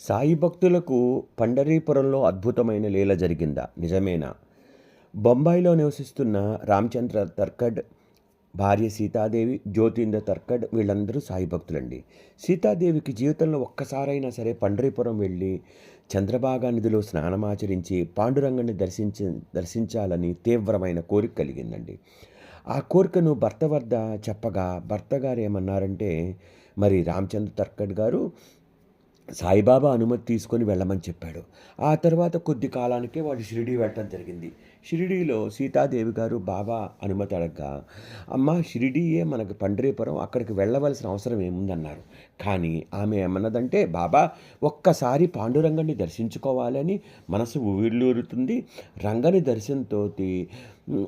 సాయి భక్తులకు పండరీపురంలో అద్భుతమైన లీల జరిగిందా? నిజమేనా? బొంబాయిలో నివసిస్తున్న రామచంద్ర తర్కడ్ భార్య సీతాదేవి జ్యోతింద్ర తర్కడ్ వీళ్ళందరూ సాయి భక్తులండి. సీతాదేవికి జీవితంలో ఒక్కసారైనా సరే పండరీపురం వెళ్ళి చంద్రభాగా నదిలో స్నానమాచరించి పాండురంగని దర్శించి దర్శించాలని తీవ్రమైన కోరిక కలిగిందండి. ఆ కోరికను భర్త వద్ద చెప్పగా భర్త గారు ఏమన్నారంటే మరి రామచంద్ర తర్కడ్ గారు సాయిబాబా అనుమతి తీసుకొని వెళ్ళమని చెప్పాడు. ఆ తర్వాత కొద్ది కాలానికే వాడు షిరిడి వెళ్ళటం జరిగింది. షిరిడీలో సీతాదేవి గారు బాబా అనుమతి అడగ్గా అమ్మ షిరిడీయే మనకు పండరీపురం అక్కడికి వెళ్ళవలసిన అవసరం ఏముందన్నారు. కానీ ఆమె ఏమన్నదంటే బాబా ఒక్కసారి పాండురంగని దర్శించుకోవాలని మనసు ఉవిళ్ళూరుతుంది రంగని దర్శనంతో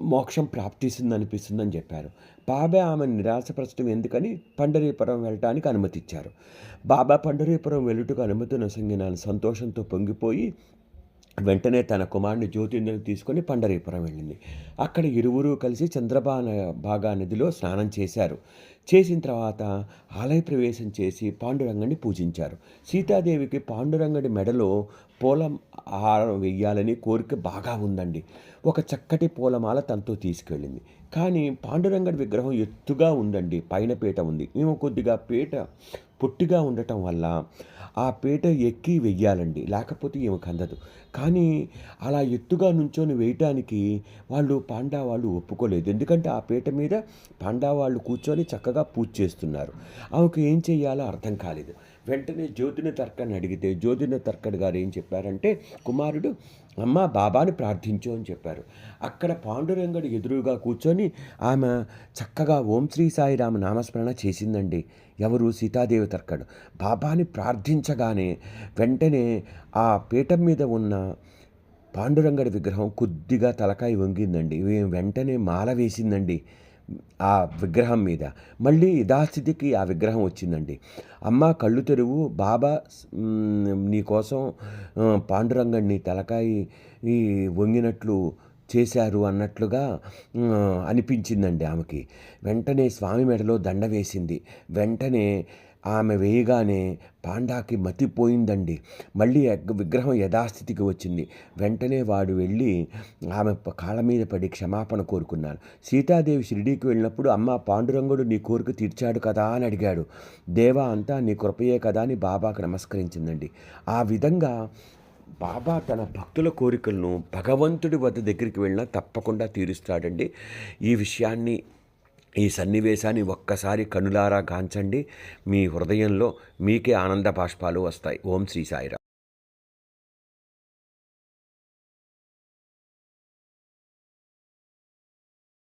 మోక్షం ప్రాప్తిస్తుందనిపిస్తుందని చెప్పారు. బాబా ఆమె నిరాశపరచడం ఎందుకని పండరీపురం వెళ్ళటానికి అనుమతిచ్చారు. బాబా పండరీపురం వెళ్ళుటకు అనుమతి నొసంగిన సంతోషంతో పొంగిపోయి వెంటనే తన కుమారుని జ్యోతింద్రుని తీసుకొని పండరీపురం వెళ్ళింది. అక్కడ ఇరువురు కలిసి చంద్రబాన భాగా నదిలో స్నానం చేశారు. చేసిన తర్వాత ఆలయ ప్రవేశం చేసి పాండురంగని పూజించారు. సీతాదేవికి పాండురంగడి మెడలో పూల హారం వెయ్యాలని కోరిక బాగా ఉందండి. ఒక చక్కటి పూలమాల తనతో తీసుకెళ్ళింది. కానీ పాండురంగడి విగ్రహం ఎత్తుగా ఉందండి. పైన పీట ఉంది. మేము కొద్దిగా పీట పొట్టిగా ఉండటం వల్ల ఆ పీట ఎక్కి వెయ్యాలండి. లేకపోతే ఏమి కందదు. కానీ అలా ఎత్తుగా నుంచొని వేయటానికి వాళ్ళు పాండా వాళ్ళు ఒప్పుకోలేదు. ఎందుకంటే ఆ పీట మీద పాండా వాళ్ళు కూర్చొని చక్కగా పూజ చేస్తున్నారు. ఆమెకు ఏం చేయాలో అర్థం కాలేదు. వెంటనే జ్యోతిని తర్కని అడిగితే జ్యోతిని తర్కడ్ గారు ఏం చెప్పారంటే కుమారుడు అమ్మ బాబాని ప్రార్థించు అని చెప్పారు. అక్కడ పాండురంగడు ఎదురుగా కూర్చొని ఆమె చక్కగా ఓం శ్రీ సాయిరామ నామస్మరణ చేసిందండి. ఎవరు? సీతాదేవి తర్కడు. బాబాని ప్రార్థించగానే వెంటనే ఆ పీఠం మీద ఉన్న పాండురంగడి విగ్రహం కొద్దిగా తలకాయ వంగిందండి. వెంటనే మాల వేసిందండి. ఆ విగ్రహం మీద. మళ్ళీ యథాస్థితికి ఆ విగ్రహం వచ్చిందండి. అమ్మ కళ్ళు తెరువు బాబా నీకోసం పాండురంగడిని తలకాయి వంగినట్లు చేశారు అన్నట్లుగా అనిపించిందండి ఆమెకి. వెంటనే స్వామి మెడలో దండ వేసింది. వెంటనే ఆమె వేయగానే పాండాకి మతిపోయిందండి. మళ్ళీ విగ్రహం యథాస్థితికి వచ్చింది. వెంటనే వాడు వెళ్ళి ఆమె కాళ్ళ మీద పడి క్షమాపణ కోరుకున్నాను సీతాదేవి షిరిడీకి వెళ్ళినప్పుడు అమ్మ పాండురంగుడు నీ కోరిక తీర్చాడు కదా అని అడిగాడు. దేవా అంతా నీ కృపయే కదా అని బాబాకు నమస్కరించిందండి. ఆ విధంగా బాబా తన భక్తుల కోరికలను భగవంతుడి వద్ద దగ్గరికి వెళ్ళినా తప్పకుండా తీరుస్తాడండి. ఈ విషయాన్ని ఈ సన్నివేశాన్ని ఒక్కసారి కనులారా గాంచండి. మీ హృదయంలో మీకే ఆనంద బాష్పాలు వస్తాయి. ఓం శ్రీ సాయిరా